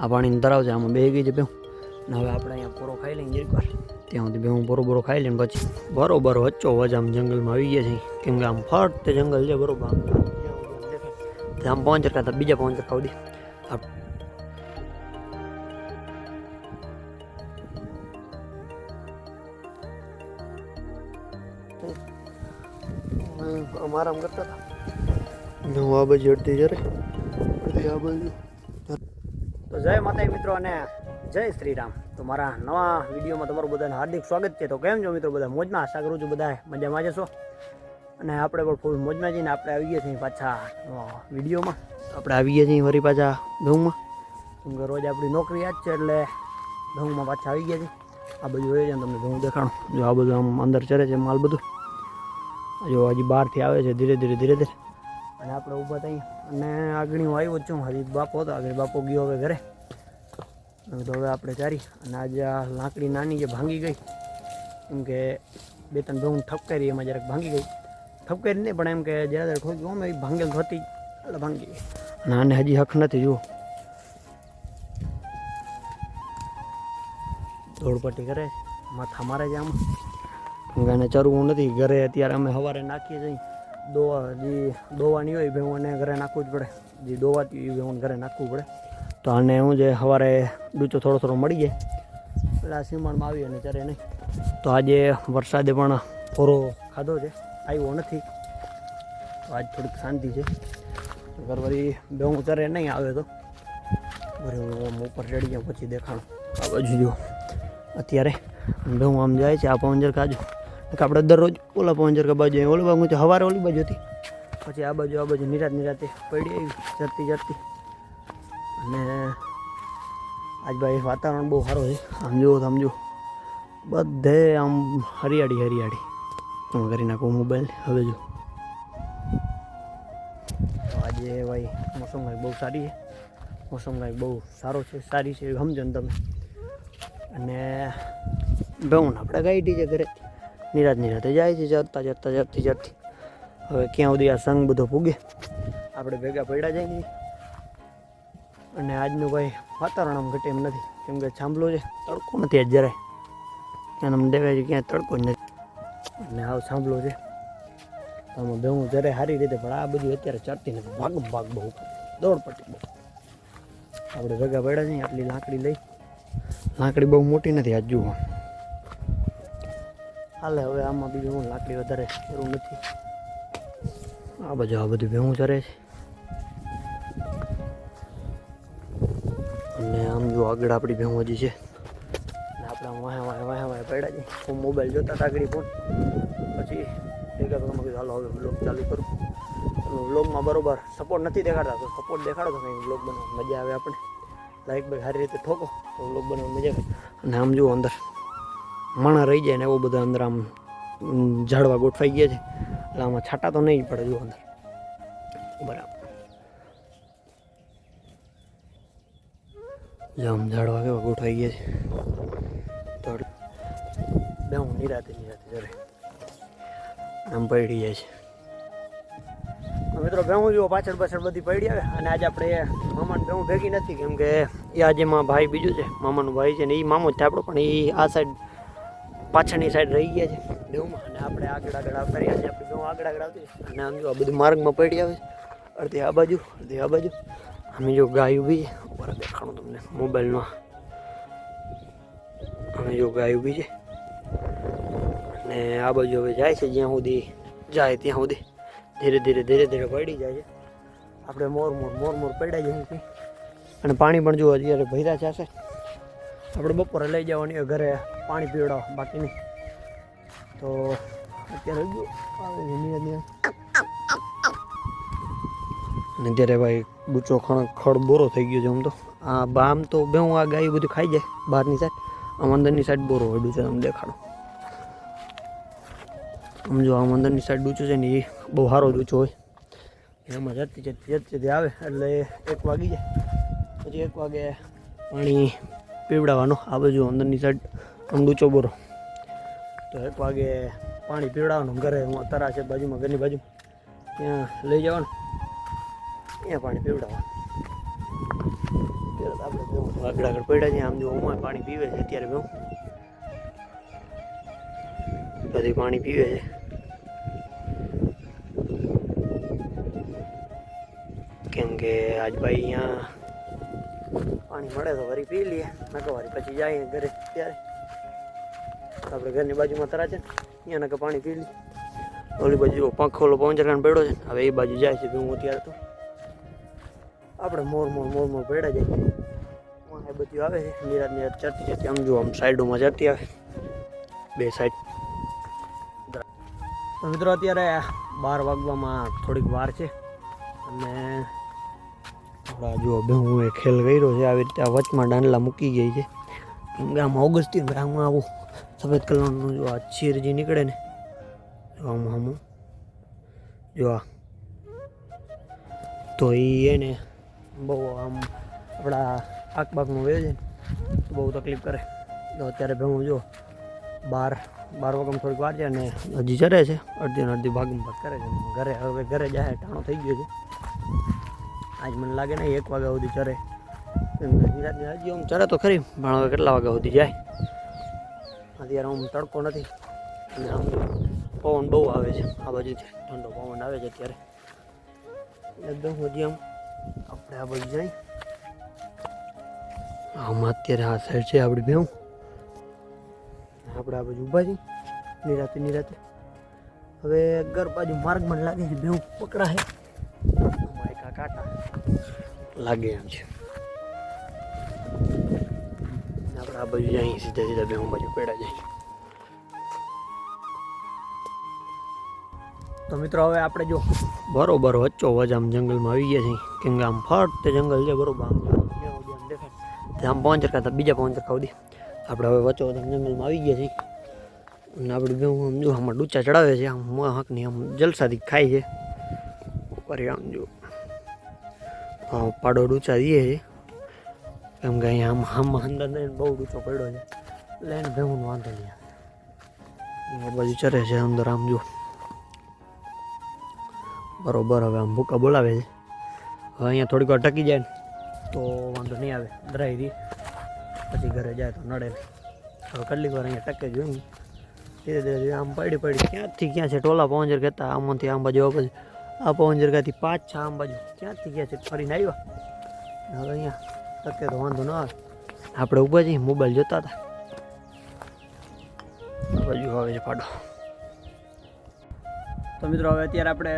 આ પાણીનું તરાવ છે, આમાં બે ગઈ છે બે ને હવે આપણે અહીંયા પોરો ખાઈ લઈએ એક વાર ત્યાં સુધી બેહું પોરો બોરો ખાઈ લઈને પછી બરોબર વચ્ચો વચ આમ જંગલમાં આવી ગયા છે. કેમ કે આમ ફટ તે જંગલ છે, બરોબર. આમ જ્યાં સુધી આમ દેખાય. તે આમ પહોંચર ખાતા બીજા પહોંચર ખાવડી અમારા આરામ કરતા હતા. હું આ બાજુ અડધી જરે, અડધી આ બાજુ. જય માતા મિત્રો અને જય શ્રી રામ તો મારા નવા વિડીયોમાં તમારું બધાને હાર્દિક સ્વાગત છે. તો કેમ છો મિત્રો બધા? મોજમાં આશા કરું છું બધા મજામાં જશો અને આપણે પણ ફૂલ મોજમાં જઈને આપણે આવી ગયા છીએ પાછા વિડીયોમાં. આપણે આવી ગયા છીએ વરી પાછા ઘઉંમાં. કેમ કે રોજ આપણી નોકરી યાદ છે એટલે ઘઉંમાં પાછા આવી ગયા છીએ. આ બધું હોય છે તમને ઘઉં દેખાણું. જો આ બધું આમ અંદર ચરે છે માલ બધું. જો હજી બહારથી આવે છે ધીરે ધીરે ધીરે ધીરે. અને આપણે ઊભા થઈ અને આગળ હું આવ્યો છું. હજી બાપો હતો, આગળ બાપો ગયો હવે ઘરે. તો હવે આપણે ચારી અને આજે આ લાકડી નાની જે ભાંગી ગઈ કેમ કે બે ત્રણ ભેગું ઠપકારી એમાં જરાક ભાંગી ગઈ. ઠપકારી નહીં, પણ એમ કે જરા જરા ગયું એ ભાંગેલ હતી, એટલે ભાંગી ગઈ. અને આને હજી હક નથી, જુઓ. ધોળપટ્ટી કરે, માથા મારે છે આમાં. એને ચરવું નથી, ઘરે અત્યારે અમે સવારે નાખીએ છીએ. દોવા, જે દોવાની હોય ભેવોને ઘરે નાખવું જ પડે. જે દોવાતી હોય ભેવોને ઘરે નાખવું પડે. તો આને હું જે સવારે ડૂચો થોડો થોડો મળી જાય. એટલે આ સીમાણમાં આવી અને ત્યારે નહીં. તો આજે વરસાદે પણ થોડો ખાધો છે. આવ્યો નથી. તો આજ થોડીક શાંતિ છે. અગર વળી બે હું ત્યારે નહીં આવે તો. હું ઉપર ચડી જાઉં, પછી દેખાણું આ બાજુ જો. અત્યારે ભેવું આમ જાય છે, આ પવંજર કાજુ. કે આપણે દરરોજ ઓલા પવંજર કા બાજુ ઓલી બાજુ સવારે ઓલી બાજુ હતી. પછી આ બાજુ આ બાજુ નિરાત નિરાતે પડી આવી, જતી જતી. અને આજ ભાઈ વાતાવરણ બહુ સારું છે. સમજો સમજો બધે આમ હરિયાળી હરિયાળી. હું કરી નાખું મોબાઈલ હવે જો. આજે ભાઈ મોસમ ભાઈ બહુ સારી છે. મોસમ ભાઈ બહુ સારો છે, સારી છે સમજો ને તમે. અને ભાઉન આપણે ગાઈડી છે ઘરે. નિરાત નિરાતે જાય છે ચડતા ચડતા ચડતી ચડતી હવે ક્યાં સુધી આ સંગ બધો પૂગે આપણે ભેગા પડ્યા જાય ને અને આજનું ભાઈ વાતાવરણ આમ ઘટે એમ નથી. કેમ કે છાંભલો છે તડકો નથી આજ જરાય. ત્યાં અમને દેખાય છે ક્યાંય તડકો જ નથી. અને આવ સાંભળો છે તો બે હું જરાય સારી રીતે, પણ આ બધું અત્યારે ચડતી નથી. ભાગ ભાગ બહુ. દોડ પટ્ટી બહુ. આપણે ભેગા પડ્યા છીએ, આટલી લાકડી લઈ. લાકડી બહુ મોટી નથી આજ જુઓ. હાલે, હવે આમાં બીજું હું લાકડી વધારે જરૂર નથી. આ બાજુ આ બધું ભેહું ચરે છે. જો આગળ આપણી ભેગું હજી છે. આપણા વાહે વાહે વાહે વાહે પડ્યા છે. હું મોબાઈલ જોતા હતા આગળ ફોન પછી ભેગા ભેગા કીધું, હાલો હવે બ્લોગ ચાલુ કરું. બ્લોગમાં બરોબર સપોર્ટ નથી દેખાડતા, તો સપોર્ટ દેખાડો તો કંઈ બ્લોગ બનાવવા મજા આવે આપણે. લાઈક બાઈક સારી રીતે ઠોકો, તો બ્લોગ બનાવવા મજા આવે. અને આમ જુઓ અંદર, માણા રહી જાય ને એવો બધા અંદર આમ, ઝાડવા ગોઠવાઈ ગયા છે. એટલે આમાં છાંટા તો નહીં પડે, જુઓ અંદર. બરાબર. જો આમ ઝાડવા કેવા ગોઠવાઈ ગયા છે. તો બે હું નિરાતે નિરાતે જરે આમ પડી જાય છે. મિત્રો ભેહું જુઓ પાછળ પાછળ બધી પડી આવે અને આજે આપણે મામાને ભેહું ભેગી નથી. કેમ કે એ આજે માં ભાઈ બીજું છે. મામાનો ભાઈ છે ને એ મામો છે આપણો, પણ એ આ સાઈડ પાછળની સાઈડ રહી ગયા છે બેઉમાં અને આપણે આગળ આગળ આવતા રહ્યા છે આપણે ભેહું આગળ આગળ આવતી અને આમ જો આ બધું માર્ગમાં પડી આવે છે. અડધી આ બાજુ, અડધી આ બાજુ. અમે જો ગાય ઊભી ઉપર દેખાણું તમને. મોબાઈલમાં. જો ગાય ઊભી છે. અને આ બાજુ હવે જાય છે જ્યાં સુધી જાય ત્યાં સુધી. ધીરે ધીરે ધીરે ધીરે પડી જાય છે. આપણે મોર મોર મોર મોર પડ્યા જઈએ અને પાણી પણ જુઓ અત્યારે ભૈરા છે. આપણે બપોરે લઈ જવાની ઘરે પાણી પીવડાવવા, બાકી નહીં. તો અત્યારે જો અને ત્યારે ભાઈ બૂચો ખણ ખડ બોરો થઈ ગયો છે આમ તો. આ બામ તો બે હું આ ગાયું બધું ખાઈ જાય બહારની સાઈડ આમ અંદરની સાઈડ બોરો હોય છે, આમ દેખાડો. આમ જો આમ અંદરની સાઈડ ડૂચું છે ને એ બહુ સારો ડૂચો હોય. એમાં જતી જતી જતી આવે, એટલે એક વાગી જાય. પછી એક વાગે પાણી પીવડાવવાનો આ બાજુ અંદરની સાઈડ આમ ડૂચો બોરો. તો એક વાગે પાણી પીવડાવવાનું ઘરે, હું તરા છે બાજુમાં, ઘરની બાજુ ત્યાં લઈ જવાનું. ત્યાં પાણી પીવડાવવાનું. આગળ આગળ પડ્યા છે, આમ જો ઉમાં પાણી પીવે છે અત્યારે બહુ બધી પાણી પીવે છે. કેમ કે આજ ભાઈ અહીંયા પાણી મળે તો વળી પી લઈએ નકો વળી પછી જાય ઘરે ત્યારે. આપણે ઘરની બાજુમાં તરા છે, અહીંયા નકર પાણી પી લઈએ. ઓલી બાજુ પંખોલો પવનચરખાને પડ્યો છે, હવે એ બાજુ જાય છે હું અત્યારે તો. આપણે મોર મોર મોર મોર પડ્યા જાય એ બધું આવે. છે નિરાત ચડતી જતી આમ જો આમ સાઈડોમાં ચડતી આવે. બે સાઈડ. તો મિત્રો અત્યારે બાર વાગવામાં થોડીક વાર છે. અને આપણા જો બે હું એ ખેલ કર્યો છે. આવી રીતે વચમાં ડાંડલા મૂકી ગઈ છે. કેમ કે આમ ઓગસ્ટથી આમાં આવું સફેદ કલરનું જો આ ચીર જે નીકળે ને, જો આમ આમ જો તો એ એને બહુ આમ આપણા આંખ બાકનું વહે છે તો બહુ તકલીફ કરે. તો અત્યારે ભેગું જો બાર બાર વાગમ થોડીક વાર છે અને હજી ચરે છે અડધી ને અડધી ભાગમાં ભાગ કરે છે. ઘરે, હવે ઘરે જાય, ટાણો થઈ ગયો છે. આજ મને લાગે નહીં એક વાગ્યા સુધી ચરે. નિરાતની હજી આમ ચરે તો ખરી, પણ હવે કેટલા વાગ્યા સુધી જાય? અત્યારે આમ તડકો નથી. અને આમ પવન બહુ આવે છે. આ બાજુથી ઠંડો પવન આવે છે અત્યારે. એકદમ હજી આમ, આપણે આ બાજુ જાય આમાં અત્યારે આ સાઈડ છે આપણે ભેવું આપણે આ બાજુ ઊભા છીએ નિરાતે નિરાતે. હવે ઘર બાજુ માર્ગ પણ લાગે છે ભેવું પકડા છે. કાંટા લાગે એમ છે. આપણે આ બાજુ જઈએ સીધા સીધા ભેવું બાજુ પેડા જાય તો મિત્રો હવે આપણે જો બરોબર વચ્ચો વચ આમ જંગલમાં આવી ગયા છીએ. કેમ કે આમ ફરતે જંગલ છે બરોબર. આમ આમ પહોંચર કરતા બીજા પહોંચર ખાવડી આપણે હવે વચ્ચો વચ જંગલમાં આવી ગયા છીએ. અને આપણે બે આમ જો આમાં ડૂચા ચડાવે છે, આમ હકની આમ જલસાથી ખાય છે. ઉપર આમ જો હા પાડો ડૂચા દઈએ છે. કેમ કે અહીંયા આમ આમ અંદર નહીં બહુ ડૂચો પડ્યો છે. એને ભેવું વાંધો નહીં. આ બાજુ ચરે છે અંદર આમ જો. બરોબર, હવે આમ ભૂકા બોલાવે છે. હવે અહીંયા થોડીક વાર ટકી જાય ને. તો વાંધો નહીં આવે, ડરાઈ પછી ઘરે જાય તો નડે. હવે કેટલીક વાર અહીંયા ટકે જોયું ધીરે ધીરે ધીરે આમ પડી પડી ક્યાંથી ક્યાં છે? ટોલા પવનજર કહેતા, આમાંથી આમ બાજુ બાજુ આ પવનજર ક્યાંથી પાંચ છ આમ બાજુ. ક્યાંથી ક્યાં છે? ફરીને આવ્યા. હવે અહીંયા ટકે તો વાંધો ન આવે. આપણે ઊભા જઈએ મોબાઈલ જોતા હતા. બાજુ આવે છે પાડો. તો મિત્રો, હવે અત્યારે આપણે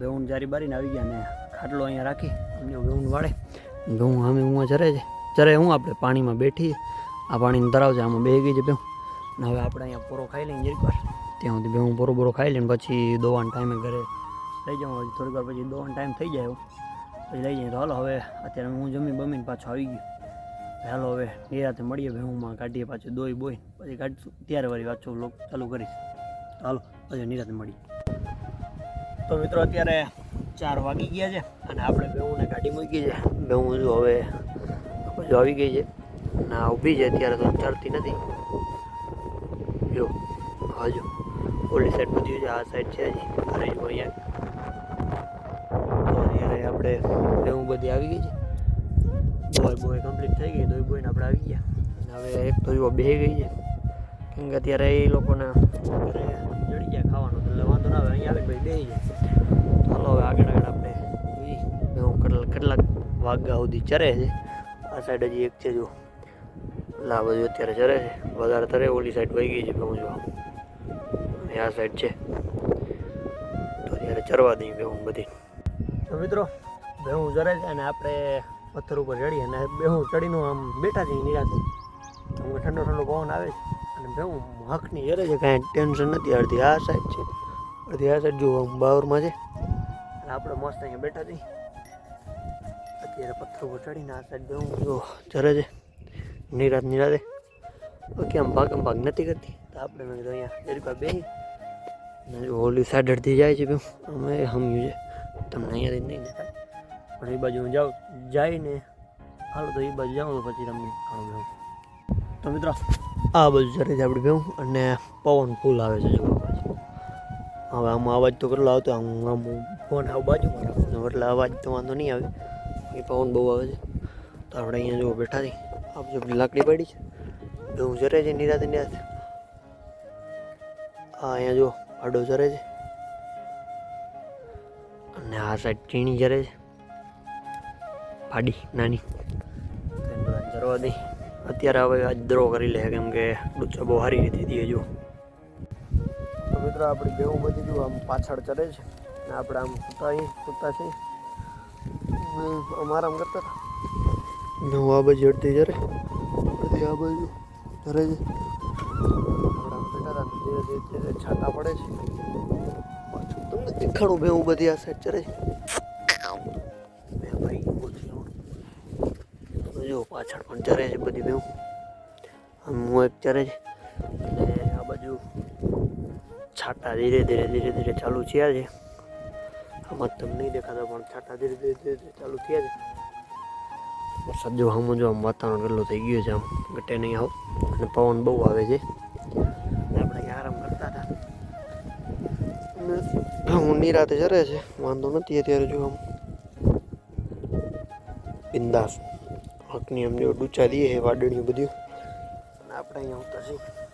બેઉન જારી બારીને આવી ગયા ને ખાટલો અહીંયા રાખી. અમને બેઉન વાળે. બેઉન અમે હું ચરે છે. ચરે હું આપણે પાણીમાં બેઠી આ પાણીને ધરાવજે આમાં બે ગઈ છે બે ને હવે આપણે અહીંયા પૂરો ખાઈ લઈએ એક વાર. ત્યાં સુધી હું પૂરો પૂરો ખાઈ લઈને પછી દોવાના ટાઈમે ઘરે લઈ જાઉં હજી થોડીક વાર પછી દોવાનો ટાઈમ થઈ જાય પછી લઈ જઈએ તો હાલો, હવે અત્યારે હું જમી બમીને પાછો આવી ગયો. હાલો, હવે નિરાતે મળીએ ભેહુંમાં, કાઢીએ પાછું દોઈ બોઈ, પછી કાઢીશું. ત્યારે વળી વાંચો લોક ચાલુ કરીશ. હાલો પછી નિરાતે મળીએ. તો મિત્રો, અત્યારે ચાર વાગી ગયા છે અને આપણે બેઉને ગાડી મૂકી છે. બેઉં જો હવે બાજુ આવી ગઈ છે આ ઊભી છે, અત્યારે તો ચડતી નથી. જો હજુ ઓલી સાઈડ બધી છે, આ સાઈડ છે હજી અરે જો અહીંયા તો અત્યારે આપણે બેઉં બધી આવી ગઈ છે. બોય બોય કમ્પ્લીટ થઈ ગઈ, દોય બોયને આપણે આવી ગયા. હવે એક તો જો બે ગઈ છે. કેમ કે અત્યારે એ લોકોને જડી ગયા ખાવાનું એટલે ના આવે, અહીંયા ભાઈ બે ચાલો હવે આગળ આગળ આપણે જોઈએ હું કેટલા કેટલાક વાગ્યા સુધી ચરે છે. આ સાઈડ હજી એક છે, જો. એટલે બધું અત્યારે ચરે છે. વધારે તરે ઓલી સાઈડ વહી ગઈ છે હું જો. આ સાઈડ છે. તો અત્યારે ચરવા દઈએ બેહું બધી. તો મિત્રો, બેહું ચરે છે અને આપણે પથ્થર ઉપર ચડી અને બેહું ચડીનું આમ બેઠા છીએ નિરાતે. આમ ઠંડો ઠંડો પવન આવે છે. અને બેહું હકની જરે છે, કાંઈ ટેન્શન નથી, અડધી આ સાઈડ છે. અડધી આ સાઈડ જો આમ બાવરમાં છે. એટલે આપણે મસ્ત અહીંયા બેઠા છીએ. અત્યારે પથ્થર ઉપર ચડીને આ સાઈડ બેહું જો ચરે છે. નિરાત, નિરાતે. ઓકે આમ ભાગ આમ ભાગ નથી કરતી? તો આપણે મેં કીધું અહીંયા જરીક વાર હોલી સાઈડ અડધી જાય છે બે અમે હમ્યું છે. તમને અહીંયાથી નહીં દેખાય. પણ એ બાજુ હું જાઉં, જઈને હાલો તો એ બાજુ જાઉં પછી તમને ઘણું બેહું તો મિત્રો, આ બાજુ ચરે છે આપણે બેહું અને પવન ફૂલ આવે છે જો હવે આમાં અવાજ તો કેટલો આવતો આમ આમ ફોન આવ બાજુમાં રાખું. એટલે અવાજ તો વાંધો નહીં આવે. એ પવન બહુ આવે છે. તો તો આપણે અહીંયા જો બેઠા છે આપ જો લાકડી પડી છે. ભેવું જરે છે, નિરાતે નિરાતે. આ અહીંયા જો આડો જરે છે. અને આ સાઈડ ચીણી જરે છે. ફાડી નાની. જરવા દઈ અત્યારે હવે આજ દ્રો કરી લે, કેમ કે ડૂચા બહુ સારી રીતે દીધી જો. તો મિત્રો આપણી બેવું બધી જો આમ પાછળ ચડે છે. ને આપણે આમ સૂતા અહીં સૂતા છીએ આમ કરતા હતા ને હું આ બાજુ અડધી જરે. અડધી આ બાજુ ધરે છે. ધીરે પડે છે. પાછું તમને દેખાડું બેવું બધી આ સાઈડ ચડે છે. જો પાછળ પણ ચરે છે બધી ભેવું આમ હું એક ચરે છે અને આ બાજુ છાટા ધીરે ધીરે ધીરે ધીરે ચાલુ થયા છે. આમાં તમને નહીં દેખાતા, પણ છાટા ધીરે ધીરે ધીરે ધીરે ચાલુ થયા છે. વરસાદ જો આમ જો આમ વાતાવરણ કેટલું થઈ ગયું છે, આમ ઘટે નહીં આવો. અને પવન બહુ આવે છે. આપણે આરામ કરતા હતા. હું નિરાતે જરે છે, વાંધો નથી અત્યારે જો આમ. બિંદાસ. હકની આમ જો ડૂચા દઈએ છે બધું. આપણે અહીંયા આવતા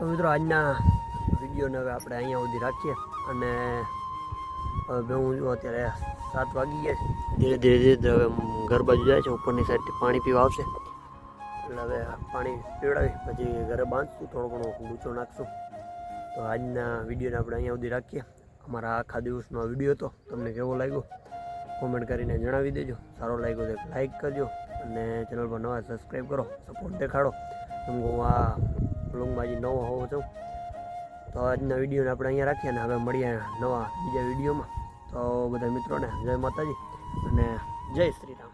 તો મિત્રો, આજના વિડીયોને હવે આપણે અહીંયા સુધી રાખીએ અને હવે હું જો અત્યારે સાત વાગી ગયા ધીરે ધીરે ધીરે ધીરે હવે ઘર બાજુ જાય છે, ઉપરની સાઈડથી પાણી પીવા આવશે. એટલે હવે પાણી પીવડાવી, પછી ઘરે બાંધશું, થોડો ઘણો ગૂંચો નાખશું. તો આજના વિડીયોને આપણે અહીંયા સુધી રાખીએ. અમારા આખા દિવસનો વીડિયો હતો. તમને કેવો લાગ્યો? કોમેન્ટ કરીને જણાવી દેજો. સારો લાગ્યો તો લાઈક કરજો અને ચેનલ પર નવા સબસ્ક્રાઈબ કરો. સપોર્ટ દેખાડો. તમને હું આ બ્લોગમાં નવો હોવો છું તો આજના વિડીયોને આપણે અહીંયા રાખીએ અને હવે મળીએ નવા બીજા વિડીયોમાં તો બધા મિત્રોને જય માતાજી અને જય શ્રી રામ.